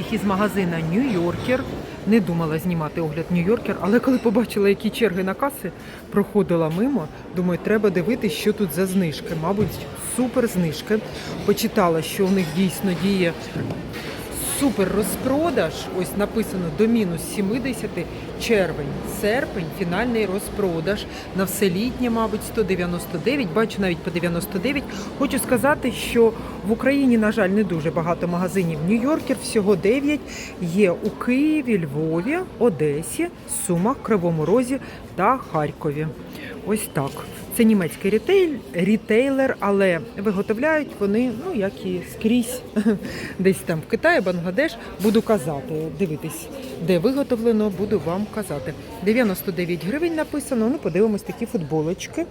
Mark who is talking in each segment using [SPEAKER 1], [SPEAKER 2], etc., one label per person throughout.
[SPEAKER 1] їх із магазина Нью-Йоркер. Не думала знімати огляд Нью-Йоркер, але коли побачила, які черги на каси, проходила мимо. Думаю, треба дивитися, що тут за знижки. Мабуть, супер знижки. Почитала, що у них дійсно діє супер розпродаж. Ось написано до мінус 70 червень, серпень, фінальний розпродаж на все літнє, мабуть, 199, бачу навіть по 99. Хочу сказати, що в Україні, на жаль, не дуже багато магазинів Нью-Йоркер, всього 9 є у Києві, Львові, Одесі, Сумах, Кривому Розі та Харкові. Ось так. Це німецький рітейль, рітейлер, але виготовляють вони, ну як і скрізь, десь там в Китаї, Бангладеш. Буду казати, дивитись, де виготовлено, буду вам казати. 99 гривень написано. Ну, подивимось такі футболочки.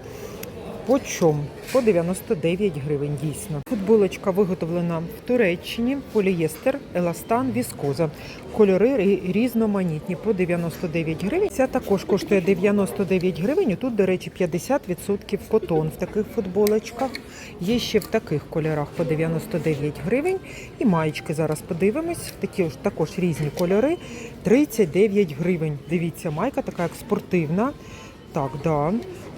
[SPEAKER 1] По чому? По 99 гривень дійсно. Футболочка виготовлена в Туреччині, полієстер, еластан, віскоза. Кольори різноманітні по 99 гривень. Ця також коштує 99 гривень. Тут, до речі, 50% котон в таких футболочках. Є ще в таких кольорах по 99 гривень. І маєчки зараз подивимось. Такі ж також різні кольори. 39 гривень. Дивіться, майка така як спортивна. Так, да.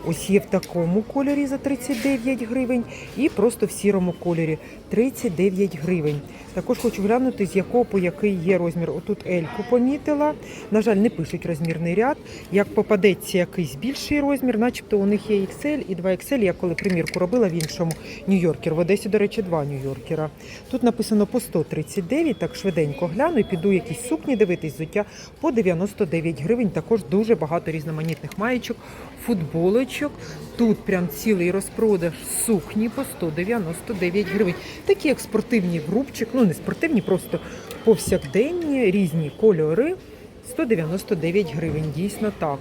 [SPEAKER 1] Ось є в такому кольорі за 39 гривень і просто в сірому кольорі 39 гривень. Також хочу глянути, з якого по який є розмір. Отут Ельку помітила. На жаль, не пишуть розмірний ряд. Як попадеться якийсь більший розмір, начебто у них є XL і 2XL. Я коли примірку робила в іншому Нью-Йоркер. В Одесі, до речі, два Нью-Йоркера. Тут написано по 139, так швиденько гляну і піду якісь сукні дивитись, взуття по 99 гривень. Також дуже багато різноманітних маєчок, футболочок. Тут прям цілий розпродаж сукні по 199 гривень. Такі як спортивні в ну не спортивні, просто повсякденні, різні кольори. 199 гривень, дійсно так.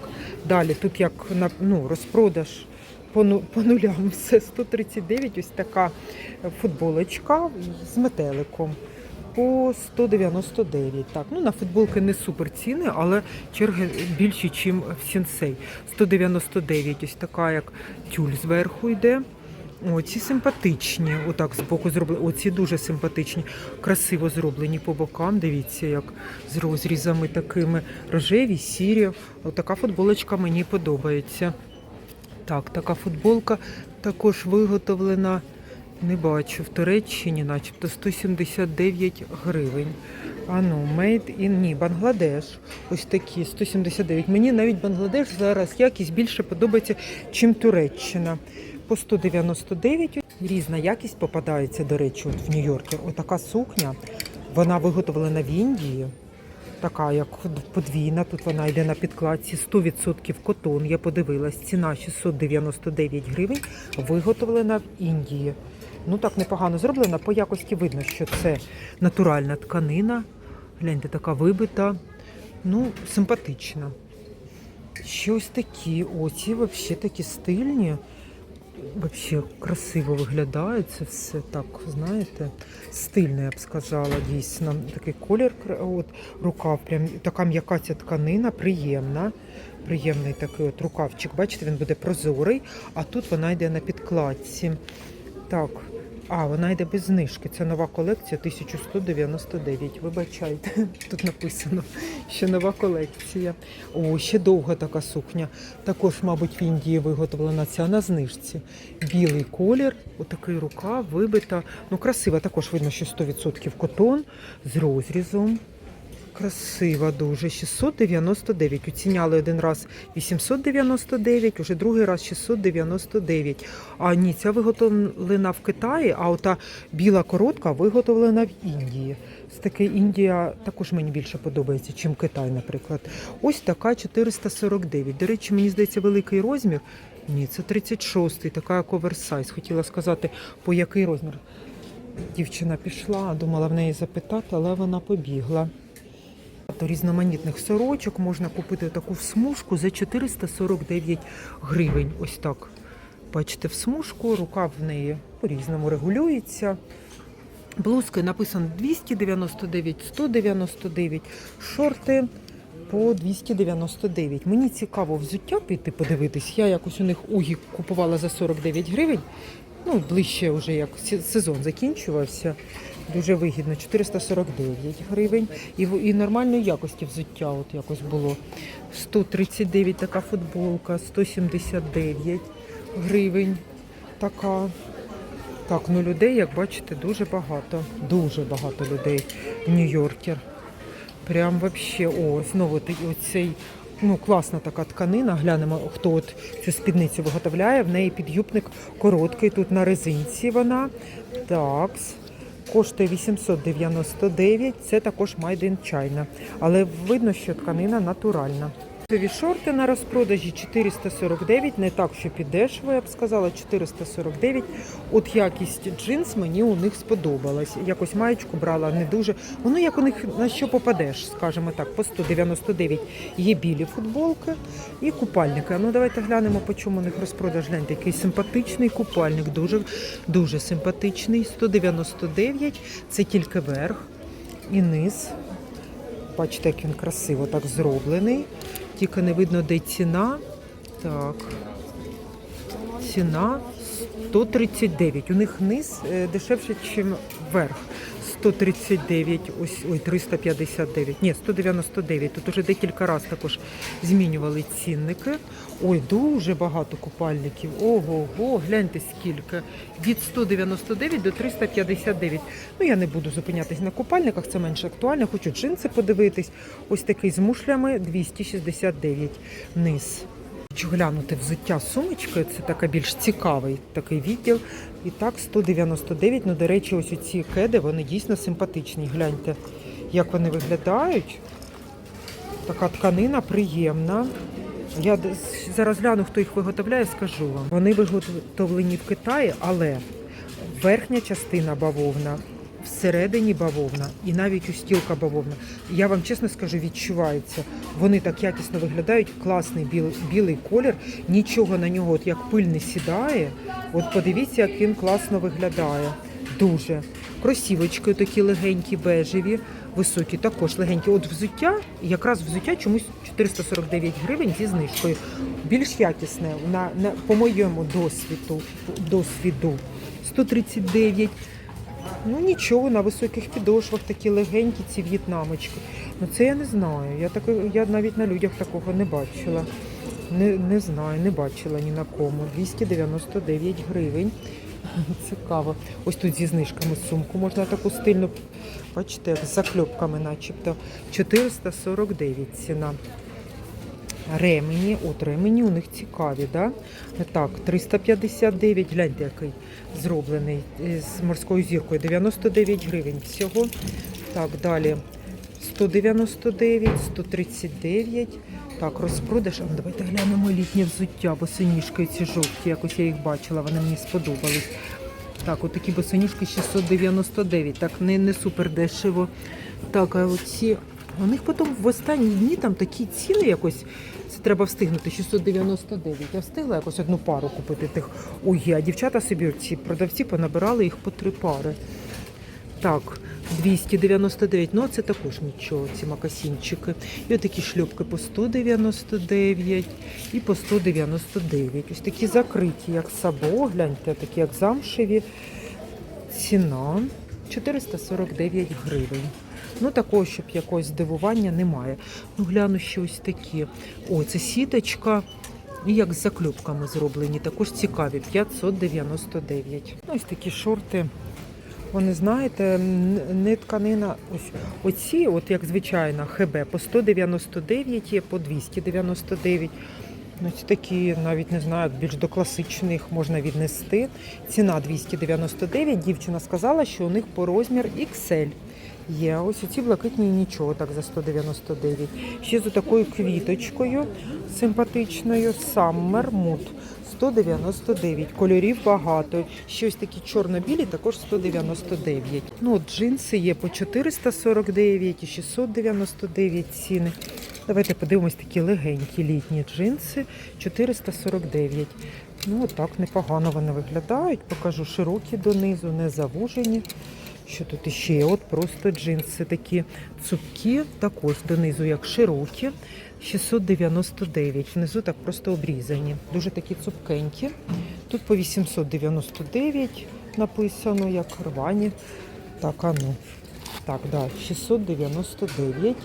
[SPEAKER 1] Далі тут як ну, розпродаж по, ну- нулям все 139, ось така футболочка з метеликом. По 199. Так, ну на футболки не супер ціни, але черги більші, ніж в сенсей. 199, ось така, як тюль зверху йде. О, ці симпатичні, отак збоку зроблені. Оці дуже симпатичні, красиво зроблені по бокам. Дивіться, як з розрізами такими рожеві, сірі. Отака футболочка мені подобається. Так, така футболка також виготовлена. Не бачу в Туреччині, начебто 179 гривень. А ну, made ні, Бангладеш. Ось такі 179. Мені навіть Бангладеш зараз якість більше подобається, чим Туреччина. По 199 різна якість попадається, до речі, от в Нью-Йоркі. Отака сукня, вона виготовлена в Індії. Така, як подвійна, тут вона йде на підкладці 100% котон. Я подивилась, ціна 699 гривень, виготовлена в Індії. Ну так непогано зроблена. По якості видно, що це натуральна тканина. Гляньте, така вибита. Ну, симпатична. Щось такі, оці взагалі такі стильні. Взагалі красиво виглядає це все так, знаєте, стильно, я б сказала, дійсно. Такий колір, от, рукав, прям така м'яка ця тканина, приємна. Приємний такий от рукавчик. Бачите, він буде прозорий, а тут вона йде на підкладці. Так, а, вона йде без знижки. Це нова колекція 1199. Вибачайте, тут написано, що нова колекція. О, ще довга така сукня. Також, мабуть, в Індії виготовлена ця на знижці. Білий колір, отакий рука вибита. Ну, красива, також видно, що 100% котон з розрізом. Красива дуже. 699. Оціняли один раз 899, уже другий раз 699. А ні, ця виготовлена в Китаї, а ота біла коротка виготовлена в Індії. З таки Індія також мені більше подобається, чим Китай, наприклад. Ось така 449. До речі, мені здається, великий розмір. Ні, це 36-й, така як оверсайз. Хотіла сказати, по який розмір. Дівчина пішла, думала в неї запитати, але вона побігла. Багато різноманітних сорочок можна купити таку в смужку за 449 гривень. Ось так. Бачите, в смужку, рука в неї по-різному регулюється. Блузки написано 299, 199, шорти по 299. Мені цікаво взуття піти подивитись. Я якось у них угі купувала за 49 гривень. Ну, ближче вже як сезон закінчувався. Дуже вигідно. 449 гривень. І, і нормальної якості взуття от якось було. 139 така футболка, 179 гривень така. Так, ну людей, як бачите, дуже багато. Дуже багато людей. Нью-Йоркер. Прям вообще, о, знову оцей, ну, класна така тканина. Глянемо, хто от цю спідницю виготовляє. В неї підюбник короткий, тут на резинці вона. Так. Коштує 899, це також Made in China. Але видно, що тканина натуральна. Тобі шорти на розпродажі 449, не так, що підешво, я б сказала, 449. От якість джинс мені у них сподобалась. Якось маєчку брала не дуже. Воно як у них на що попадеш, скажімо так, по 199 є білі футболки і купальники. Ну давайте глянемо, по чому у них розпродаж. Гляньте, який симпатичний купальник, дуже, дуже симпатичний. 199, це тільки верх і низ. Бачите, як він красиво так зроблений. Тільки не видно, де ціна. Так. Ціна 139. У них низ е, дешевше, ніж верх. 139, ось ой, 359. Ні, 199. Тут уже декілька разів також змінювали цінники. Ой, дуже багато купальників. Ого, го, гляньте скільки. Від 199 до 359. Ну, я не буду зупинятись на купальниках, це менш актуально. Хочу джинси подивитись. Ось такий з мушлями 269 низ. Хочу глянути взуття з сумочкою, це така більш цікавий такий відділ. І так, 199. Ну, до речі, ось ці кеди, вони дійсно симпатичні. Гляньте, як вони виглядають. Така тканина приємна. Я зараз гляну, хто їх виготовляє, скажу вам. Вони виготовлені в Китаї, але верхня частина бавовна, всередині бавовна і навіть устілка бавовна. Я вам чесно скажу, відчувається. Вони так якісно виглядають, класний білий, білий колір, нічого на нього, от як пиль не сідає. От подивіться, як він класно виглядає. Дуже. Кросівочки такі легенькі, бежеві, високі, також легенькі. От взуття, якраз взуття чомусь 449 гривень зі знижкою. Більш якісне, на, на, по моєму досвіду, досвіду 139. Ну нічого, на високих підошвах такі легенькі ці в'єтнамочки. Ну це я не знаю. Я так, я навіть на людях такого не бачила. Не, не знаю, не бачила ні на кому. 299 гривень. Цікаво. Ось тут зі знижками сумку можна таку стильну, бачите, з закльопками начебто. 449 ціна. Ремені, от ремені у них цікаві, да? Так, 359, гляньте, який зроблений е, з морською зіркою. 99 гривень всього. Так, далі 199, 139. Так, розпродаж. А, ну, давайте глянемо літнє взуття, босоніжки ці жовті, якось я їх бачила, вони мені сподобались. Так, от такі босоніжки 699, так не, не супер дешево. Так, а оці, у них потім в останні дні там такі ціни якось, це треба встигнути, 699. Я встигла якось одну пару купити тих. Ой, а дівчата собі, ці продавці понабирали їх по три пари. Так, 299, ну а це також нічого, ці макасінчики. І отакі шльопки по 199 і по 199. Ось такі закриті, як сабо, гляньте, такі як замшеві. Ціна 449 гривень. Ну, такого, щоб якогось здивування немає. Ну, гляну, що ось такі. О, це сіточка. І як з закльопками зроблені, також цікаві. 599. Ну, Ось такі шорти. Вони знаєте, не тканина. Ось оці, от як звичайна, ХБ по 199 є, по 299. Ну, ці такі, навіть не знаю, більш до класичних можна віднести. Ціна 299. Дівчина сказала, що у них по розмір XL. Є ось ці блакитні нічого так за 199. Ще з такою квіточкою симпатичною Summer Mood 199. Кольорів багато. Ще ось такі чорно-білі, також 199. Ну, от джинси є по 449 і 699 ціни. Давайте подивимось такі легенькі літні джинси 449. Ну, отак непогано вони виглядають. Покажу широкі донизу, не завужені. Що тут іще? От просто джинси такі цупкі, також донизу як широкі. 699. Внизу так просто обрізані. Дуже такі цупкенькі. Тут по 899 написано, як рвані. Так, а ну. Так, да, 699.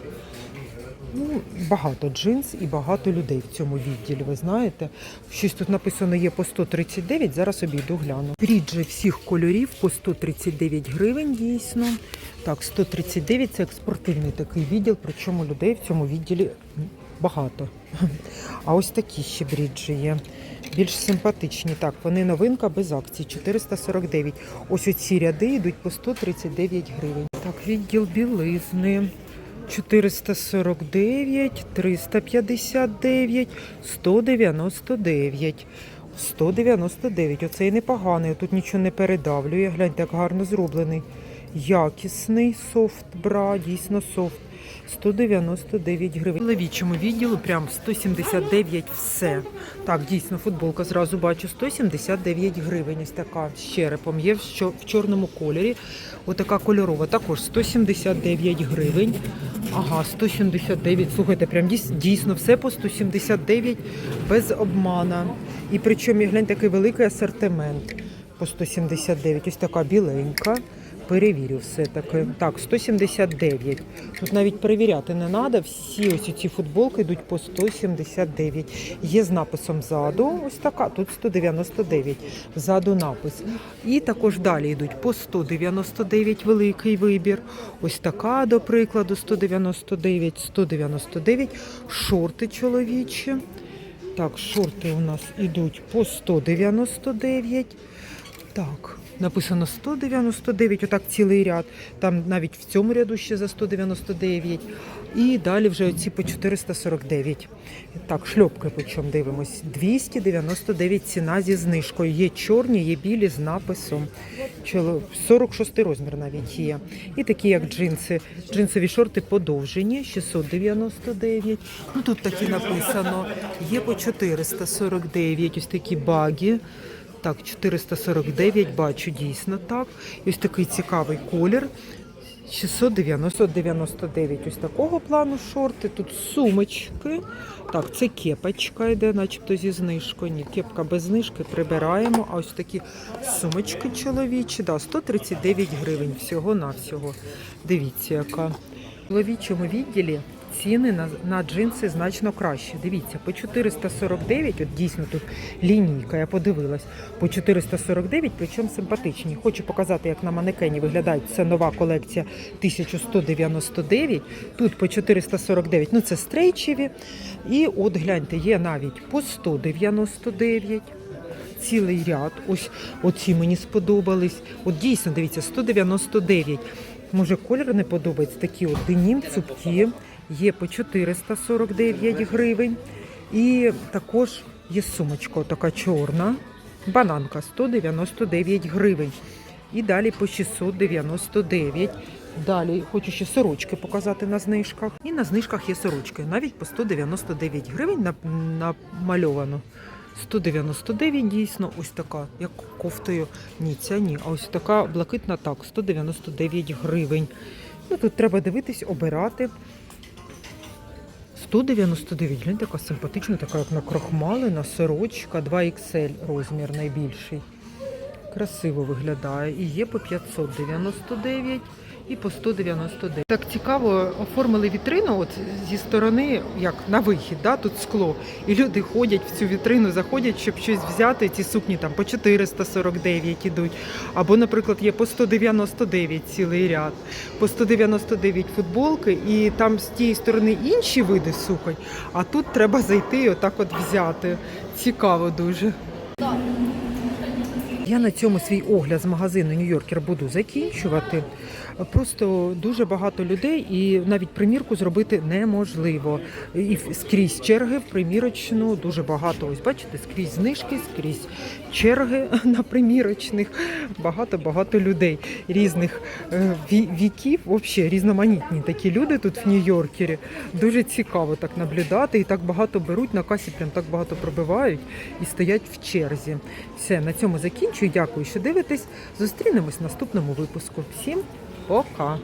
[SPEAKER 1] Ну, багато джинс і багато людей в цьому відділі, ви знаєте. Щось тут написано є по 139, зараз обійду гляну. Бріджі всіх кольорів по 139 гривень, дійсно. Так, 139 це як спортивний такий відділ, причому людей в цьому відділі багато. А ось такі ще бріджі є. Більш симпатичні. Так, вони новинка без акцій 449. Ось оці ряди йдуть по 139 гривень. Так, відділ білизни. 449, 359, 199. 199. Оцей непоганий. Тут нічого не передавлює. Гляньте, як гарно зроблений. Якісний софт бра, дійсно софт. 199 гривень. В чоловічому відділу прям 179 все. Так, дійсно, футболка зразу бачу 179 гривень. Ось така з черепом. Є що- в чорному кольорі. Отака кольорова. Також 179 гривень. Ага, 179. Слухайте, прям дійсно все по 179 без обмана. І причому, глянь, такий великий асортимент по 179. Ось така біленька. Перевірю все таки. Так, 179. Тут навіть перевіряти не треба. Всі ось ці футболки йдуть по 179. Є з написом ззаду. Ось така. Тут 199. Ззаду напис. І також далі йдуть по 199 великий вибір. Ось така, до прикладу, 199, 199. Шорти чоловічі. Так, шорти у нас йдуть по 199. Так, написано 199, отак цілий ряд. Там навіть в цьому ряду ще за 199. І далі вже оці по 449. Так, шльопки по чому дивимось. 299 ціна зі знижкою. Є чорні, є білі з написом. Чоло- 46 розмір навіть є. І такі, як джинси. Джинсові шорти подовжені, 699. Ну тут такі написано. Є по 449. Ось такі баги. Так, 449 бачу дійсно так. Ось такий цікавий колір. 699 ось такого плану шорти. Тут сумочки. Так, це кепочка йде, начебто зі знижкою. Ні, кепка без знижки прибираємо. А ось такі сумочки чоловічі. Да, 139 гривень всього-навсього. Дивіться, яка. В чоловічому відділі ціни на, на джинси значно краще. Дивіться, по 449, от дійсно тут лінійка, я подивилась, по 449, причому симпатичні. Хочу показати, як на манекені виглядають. Це нова колекція 1199. Тут по 449, ну це стрейчеві. І от гляньте, є навіть по 199 цілий ряд. Ось оці мені сподобались. От дійсно, дивіться, 199. Може, колір не подобається. Такі от денім, цупкі. Є по 449 гривень. І також є сумочка, така чорна. Бананка 199 гривень. І далі по 699. Далі хочу ще сорочки показати на знижках. І на знижках є сорочки. Навіть по 199 гривень намальовано. 199 дійсно, ось така, як кофтою. Ні, ця ні. А ось така блакитна так, 199 гривень. Ну тут треба дивитись, обирати. 199, глянь, така симпатична, така як накрохмалена, сорочка, 2XL розмір найбільший. Красиво виглядає. І є по 599 і по 199. Так цікаво, оформили вітрину от зі сторони, як на вихід, да, тут скло. І люди ходять в цю вітрину, заходять, щоб щось взяти. Ці сукні там по 449 ідуть. Або, наприклад, є по 199 цілий ряд, по 199 футболки, і там з тієї сторони інші види суконь, а тут треба зайти і отак от взяти. Цікаво дуже. Я на цьому свій огляд з магазину Нью-Йоркер буду закінчувати. Просто дуже багато людей, і навіть примірку зробити неможливо. І скрізь черги в примірочну дуже багато. Ось бачите, скрізь знижки, скрізь черги на примірочних. Багато багато людей різних е, віків. Взагалі різноманітні такі люди тут в Нью-Йоркері. Дуже цікаво так наблюдати. І так багато беруть на касі, прям так багато пробивають і стоять в черзі. Все, на цьому закінчую. Дякую, що дивитесь. Зустрінемось в наступному випуску. Всім пока!